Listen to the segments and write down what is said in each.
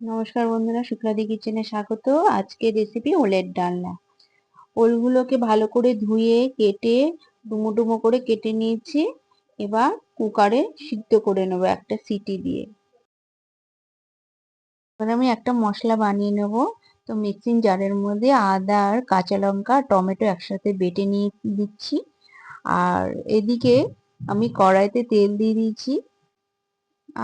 নমস্কার বন্ধুরা, শুক্লাদি কিচেনে স্বাগত। আজকে রেসিপি ওলের ডালনা। ওলগুলোকে ভালো করে ধুয়ে, কেটে, ডুমো ডুমো করে কেটে নিয়েছি। এবার কুকারে সিদ্ধ করে নেব একটা সিটি দিয়ে। এবার আমি একটা মশলা বানিয়ে নেব। তো মিক্সিং জারের মধ্যে আদা আর কাঁচা লঙ্কা, টমেটো একসাথে বেটে নিয়ে দিচ্ছি। আর এদিকে আমি কড়াইতে তেল দিয়ে দিয়েছি।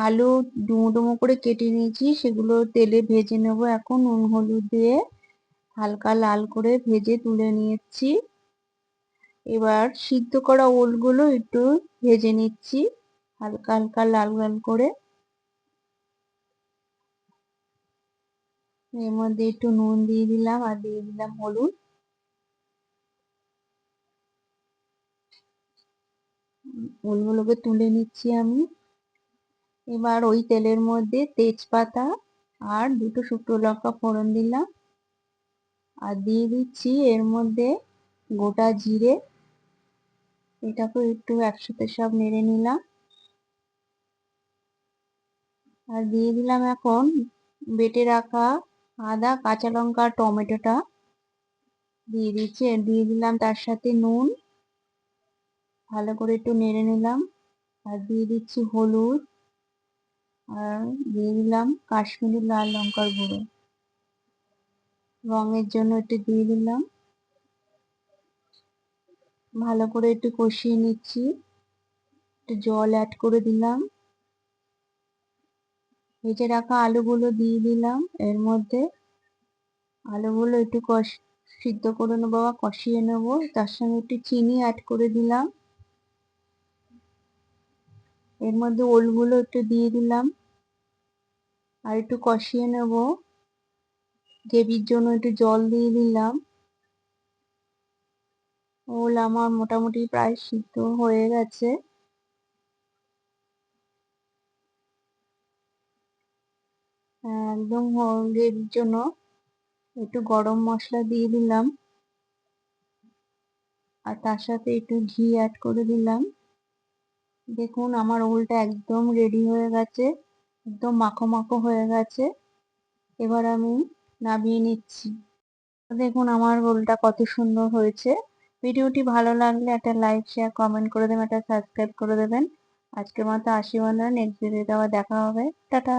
আলু ডুমো ডুমো করে কেটে নিয়েছি, সেগুলো তেলে ভেজে নেব এখন। নুন, হলুদ দিয়ে হালকা লাল করে ভেজে তুলে নিয়েছি। এবার সিদ্ধ করা ওলগুলো একটু ভেজে নিচ্ছি, হালকা হালকা লাল লাল করে। এর মধ্যে একটু নুন দিয়ে দিলাম আর দিয়ে দিলাম হলুদ। ওলগুলোকে তুলে নিচ্ছি আমি। এবার ওই তেলের মধ্যে তেজপাতা আর দুটো শুকনো লঙ্কা ফোড়ন দিলাম। আর দিয়ে দিচ্ছি এর মধ্যে গোটা জিরে। এটাকে একটু একসাথে সব নেড়ে নিলাম। আর দিয়ে দিলাম এখন বেটে রাখা আদা, কাঁচা লঙ্কা, টমেটোটা। দিয়ে দিচ্ছি, দিয়ে দিলাম তার সাথে নুন। ভালো করে একটু নেড়ে নিলাম। আর দিয়ে দিচ্ছি হলুদ। আর দিয়ে দিলাম কাশ্মীরি লাল লঙ্কার গুঁড়ো। রঙের জন্য একটু দিয়ে দিলাম। ভালো করে একটু কষিয়ে নিচ্ছি। একটু জল অ্যাড করে দিলাম। ভেজে রাখা আলুগুলো দিয়ে দিলাম। এর মধ্যে আলুগুলো একটু কষ সিদ্ধ করে নেব বা কষিয়ে নেব। তার সঙ্গে একটু চিনি অ্যাড করে দিলাম। এর মধ্যে ওলগুলো একটু দিয়ে দিলাম। আর একটু কষিয়ে নেব। গ্রেভির জন্য একটু জল দিয়ে দিলাম। ওল আমার মোটামুটি প্রায় সিদ্ধ হয়ে গেছে। একদম গ্রেভির জন্য একটু গরম মশলা দিয়ে দিলাম। আর তার সাথে একটু ঘি অ্যাড করে দিলাম। দেখুন, আমার ওলটা একদম রেডি হয়ে গেছে, একদম মাখো মাখো হয়ে গেছে। এবার আমি নামিয়ে নিচ্ছি। দেখুন, আমার রোলটা কত সুন্দর হয়েছে। ভিডিওটি ভালো লাগলে একটা লাইক শেয়ার কমেন্ট করে দেবেন, একটা সাবস্ক্রাইব করে দেবেন। আজকের মতো আশীর্বাদ নেক্সট ভিডিওতে আবার দেখা হবে। টাটা!